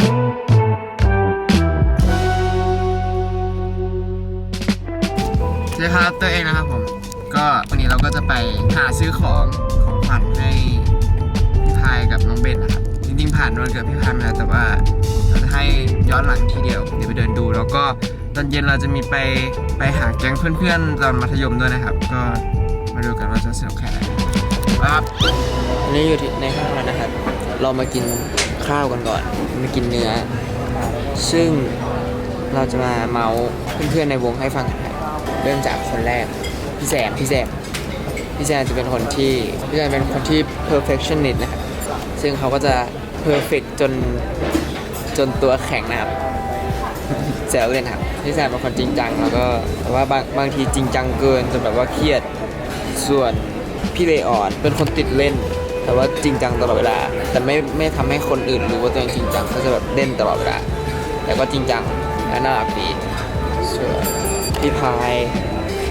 สวัสดีครับตัวเองนะครับผม ก็วันนี้เราก็จะไปหาซื้อของของขวัญให้พี่พายกับน้องเบนนะครับ จริงๆผ่านวันเกิดพี่พายมาแล้วแต่ว่าเราจะให้ย้อนหลังทีเดียวเดี๋ยวไปเดินดู แล้วก็ตอนเย็นเราจะมีไปไปหาแก๊งเพื่อนๆตอนมัธยมด้วยนะครับ ก็มาดูกันว่าจะสนุกแค่ไหนครับอันนี้อยู่ที่ในห้างแล้วนะครับ เรามากินข้าวกันก่อน มากินเนื้อ ซึ่งเราจะมาเมาส์เพื่อนๆในวงให้ฟังกันเริ่มจากคนแรก พี่แซมพี่แซมพี่แซมจะเป็นคนที่พี่แซมเป็นคนที่ perfectionist นะครับซึ่งเขาก็จะ perfect จนจนตัวแข็งนะครับแซวเล่นครับพี่แซมเป็นคนจริงจังแล้วก็แต่ว่าบางบางทีจริงจังเกินจนแบบว่าเครียดส่วนพี่เลออนเป็นคนติดเล่น แต่ว่าจริงจังตลอดเวลา แต่ไม่ไม่ทำให้คนอื่นรู้ว่าตัวเองจริงจังก็จะแบบเล่นตลอดเวลา แต่ก็จริงจังและน่ารักดีส่วนพี่พาย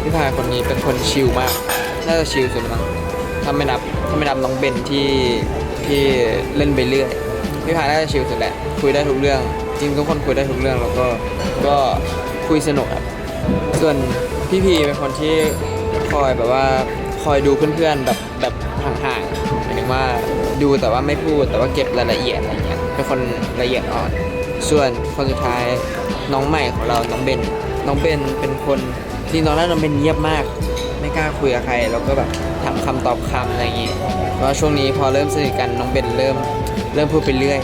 พี่พายคนนี้เป็นคนชิลมากน่าจะชิลสุดมั้งถ้าไม่นับถ้าไม่นับน้องเบนที่ที่เล่นไปเรื่อยพี่พายน่าจะชิลสุดแหละคุยได้ทุกเรื่อง จริงทุกคนคุยได้ทุกเรื่องแล้วก็ก็คุยสนุกครับส่วนพี่พีเป็นคนที่คอยแบบว่าคอยดูเพื่อนๆแบบแบบห่างๆหมายถึง ว่าดูแต่ว่าไม่พูดแต่ว่าเก็บรายละเอียดอะไรเงี้ยเป็นคนละเอียดอ่อน ส่วนคนสุดท้ายน้องใหม่ของเราน้องเบนน้องเบนเป็นคนจริงตอนแรกน้องเบนเงียบมาก ไม่กล้าคุยกับใครแล้วก็แบบถามคำตอบคำอะไรอย่างงี้เพราะว่าช่วงนี้พอเริ่มสนิทกันน้องเบนเริ่มเริ่มพูดไปเรื่อย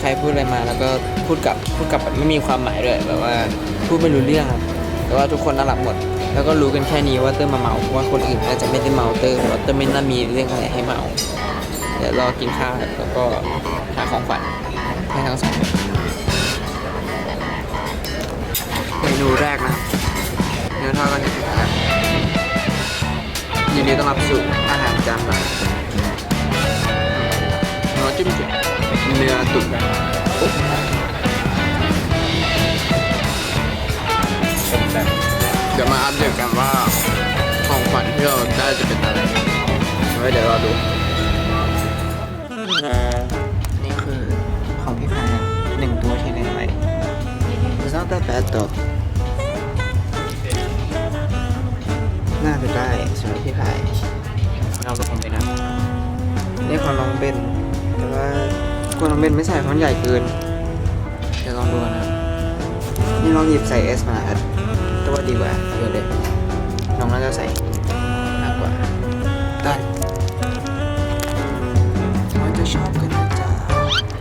ใครพูดอะไรมาแล้วก็พูดกลับพูดกลับแบบไม่มีความหมายด้วยแบบว่าพูดไม่รู้เรื่องแต่ว่าทุกคนน่ารักหมด แล้วก็รู้กันแค่นี้ว่าเตอร์มาเมาว่าคนอื่นน่าจจะไม่ได้เมาเตอร์เพราะว่าเตอร์ไม่น่ามีเรื่องอะไรให้เมาเดี๋ยวรอกินข้าวแล้วก็หาของขวัญให้ทั้งสองเมนูแรกนะเนื้อทอดกันนี่ครับยินดีต้อนรับสู่อาหารจานหลักเนื้อจิ้มจุ่มเนื้อตุ๋น เดี๋ยวมาอัปเดตกันว่าของขวัญที่เราได้จะเป็นอะไรไว้เดี๋ยวรอดูนี่คือของพี่พายอะหนึ่งตัวที่เล่นไว้ It's not that bad though น่าจะได้สำหรับพี่พายเรากับผมไปนะนี่ของน้องเบนแต่ว่ากลัวน้องเบนไม่ใส่เพราะมันใหญ่เกินเดี๋ยวลองดูนะครับนี่ลองหยิบใส่ S มาครับแต่ว่าดีกว่าเยอะเลยน้องน่าจะใส่มากกว่าได้มันจะชอบกันนะจ๊ะ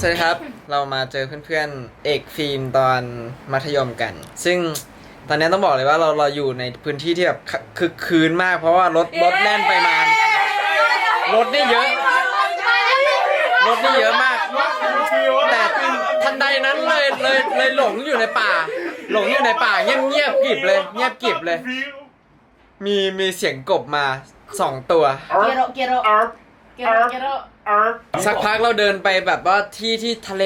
สวัสดีครับ เรามาเจอเพื่อนๆ เอกฟิล์มตอนมัธยมกัน ซึ่งตอนนี้ต้องบอกเลยว่าเราเราอยู่ในพื้นที่ที่แบบคึคึกคืนมาก เพราะว่ารถรถแน่นไปมารถนี่เยอะ รถนี่เยอะมาก แต่ทันใดนั้นเลยเลยเลยหลงอยู่ในป่า หลงอยู่ในป่าเงียบเงียบกริบเลย เงียบกริบเลยมีมีเสียงกบมาสองตัว Quiero, quiero, quiero, quiero. สักพักเราเดินไปแบบว่าที่ที่ทะเล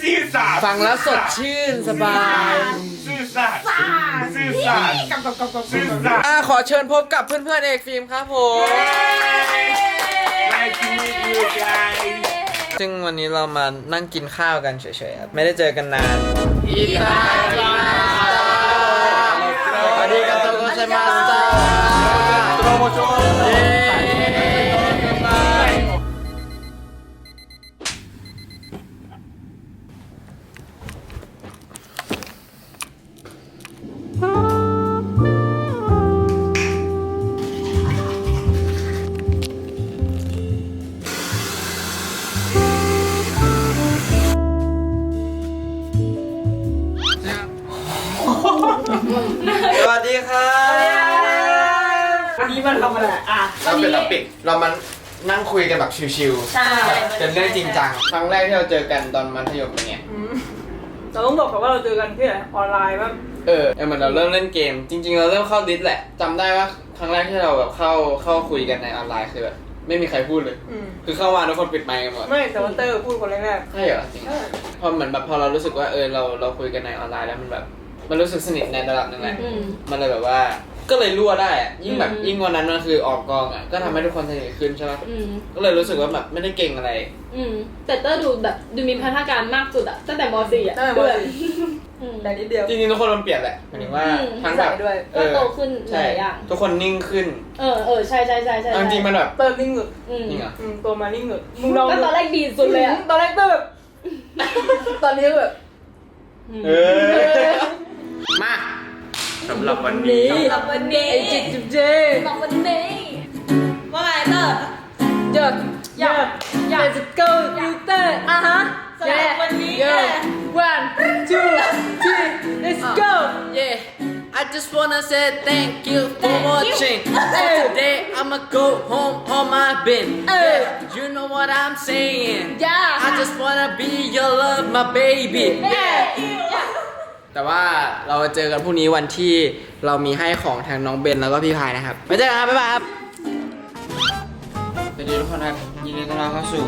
ซื่อสัตย์ฟังแล้วสดชื่นสบายซื่อสัตย์ซื่อสัตย์ซื่อสัตย์อ่าขอเชิญพบกับเพื่อนๆเอกฟิล์มครับผม Nice to meet you guys ซึ่งวันนี้เรามานั่งกินข้าวกันเฉยๆครับไม่ได้เจอกันนานอิตาลีสวัสดีครับทุกคนใช่ไหมสตาเย้ ดีครับอันนี้มันทำอะไรอะเราเป็นเราปิดเรามันนั่งคุยกันแบบชิวใช่ๆเป็นเรื่องจริงจัง ครั้งแรกที่เราเจอกันตอนมัธยมเป็นไงเราต้องบอกก่อนว่าเราเจอกันที่ไหนออนไลน์บ้างเออเออเหมือนเราเริ่มเล่นเกม จริง ๆ เราเริ่มเข้าดิสแหละจำได้ว่าครั้งแรกที่เราแบบเข้าเข้าคุยกันในออนไลน์คือแบบไม่มีใครพูดเลย อืมคือเข้ามาทุกคนปิดไมค์กันหมดไม่แต่ว่าเตอร์พูดคนแรกใช่เหรอจริงๆใช่พอเหมือนแบบพอเรารู้สึกว่าเออเราเราคุยกันในออนไลน์แล้วมันแบบ มันรู้สึกสนิทในระดับหนึ่งแหละอืม มันเลยแบบว่า ก็เลยรั่วได้อะยิ่งแบบอืม ยิ่งวันนั้นมันคือออกกองอะก็ทำให้ทุกคนสนิทขึ้นใช่ไหมอืม ก็เลยรู้สึกว่าแบบไม่ได้เก่งอะไร อืม แต่เตอร์ดูแบบดูมีพัฒนาการมากสุดอะตั้งแต่ม .4 อะตั้งแต่ม ด้วยสี่อืม แต่นิดเดียว จริงๆทุกคนมันเปลี่ยนแหละหมายถึงว่าอืม ทั้งแบบนิสัยด้วย เออก็โตขึ้นหใช่ลายอย่าง ทุกคนนิ่งขึ้นเออเออใช่ใช่ใช่ใช่เอาจริงๆมันแบบเติมนิ่งหงึดอืมจริงเหรอ อืมตัวมานิ่งหงึดมึงลองก็ตอนแรกดีสุดเลยอะตอนแรกเติมแบบ ตอนนี้แบบมเออ มาสำหรับวันนี้ สำหรับวันนี้ ไอจิตจิบเจ สำหรับวันนี้ว่าไงเตอร์ อยากอยากอยากจะ go ยูเตอร์อ่ะฮะ สำหรับวันนี้ Yeah one two three let's go Yeah, I just wanna say thank you for watching. Today I'ma go home on my bed. Hey. Yeah, you know what I'm saying. Yeah. I just wanna be your love, my baby. แต่ว่าเราเจอกันพรุ่งนี้วันที่เรามีให้ของทางน้องเบนแล้วก็พี่พายนะครับไปเจอกันครับบ๊ายบายครับสวัสดีทุกคนครับยินดีต้อนรับเข้าสู่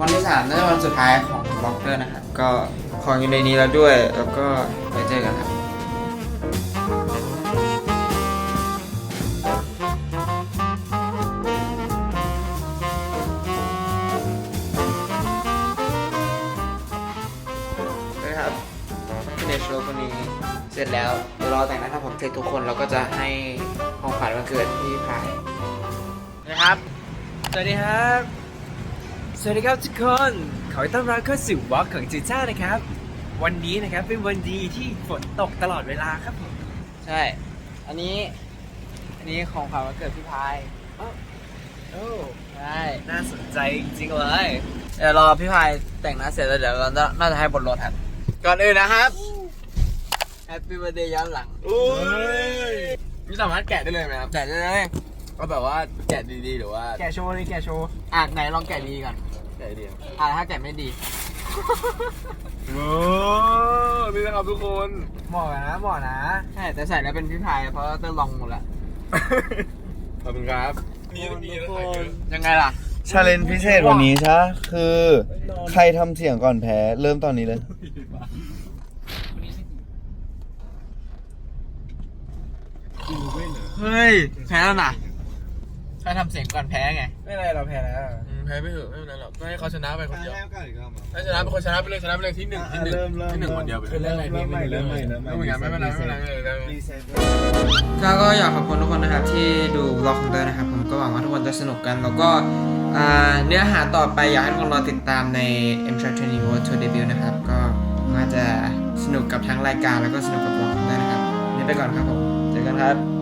วันที่สามน่าจะวันสุดท้ายของบล็อกเกอร์นะครับก็ของอยู่ในนี้แล้วด้วยแล้วก็ไปเจอกันครับ โชว์คนนี้เสร็จแล้วเดี๋ยวรอแต่งหน้าทำผมเสร็จทุกคนเราก็จะให้ของขวัญวันเกิดพี่พายนะครับ สวัสดีครับ สวัสดีครับทุกคน ขอต้อนรับเข้าสู่วอล์กของจืดจ้านะครับ วันนี้นะครับเป็นวันดีที่ฝนตกตลอดเวลาครับผม ใช่ อันนี้ อันนี้ของขวัญวันเกิดพี่พายโอ้ใช่ น่าสนใจจริงๆเลย เดี๋ยวรอพี่พายแต่งหน้าเสร็จแล้วเดี๋ยวเราน่าจะให้บนรถครับ ก่อนอื่นนะครับ Happy Birthday ย้อนหลังนี่สามารถแกะได้เลยไหมครับ แกะได้เลยก็แบบว่าแกะดีๆหรือว่า แกะโชว์นี่แกะโชว์ อะไหนลองแกะดีก่อน แกะดีครับอะถ้าแกะไม่ดีโอ้นี่นะครับทุกคนเหมาะนะเหมาะนะ ใช่แต่ใส่แล้วเป็นพี่พายเพราะว่าเต้นลองหมดแล้วขอบคุณครับนี่นี่ทุกคนยังไงล่ะชาเลนจ์พิเศษวันนี้ใช่ปะคือ ใครทำเสียงก่อนแพ้ เริ่มตอนนี้เลย เฮ้ย แพ้แล้วนะใครทำเสียงก่อนแพ้ไงไม่เป็นไรเราแพ้แล้ว อืมแพ้ไม่เถอะไม่เป็นไรหรอกก็ให้เขาชนะไปคนเดียวให้ชนะเป็นคนชนะไปเลยชนะไปเลยที่หนึ่งที่หนึ่งเริ่มเริ่มที่หนึ่งคนเดียวไปเลยเริ่มใหม่เริ่มใหม่เริ่มใหม่เริ่มใหม่ ไม่เหมือนกันไม่เป็นไรไม่เป็นไรไม่เป็นไรก็ก็อยากขอบคุณทุกคนนะครับที่ดูบล็อกของเตอร์นะครับ ผมก็หวังว่าทุกคนจะสนุกกัน แล้วก็อ่าเนื้อหาต่อไปอยากให้ทุกคนรอติดตามใน M Track 20 World Tour Debut นะครับ ก็น่าจะสนุกกับทั้งรายการแล้วก็สนุกกับบล็อกของเตอร์นะครับวันนี่ไปก่อนครับผมเจอกันครับ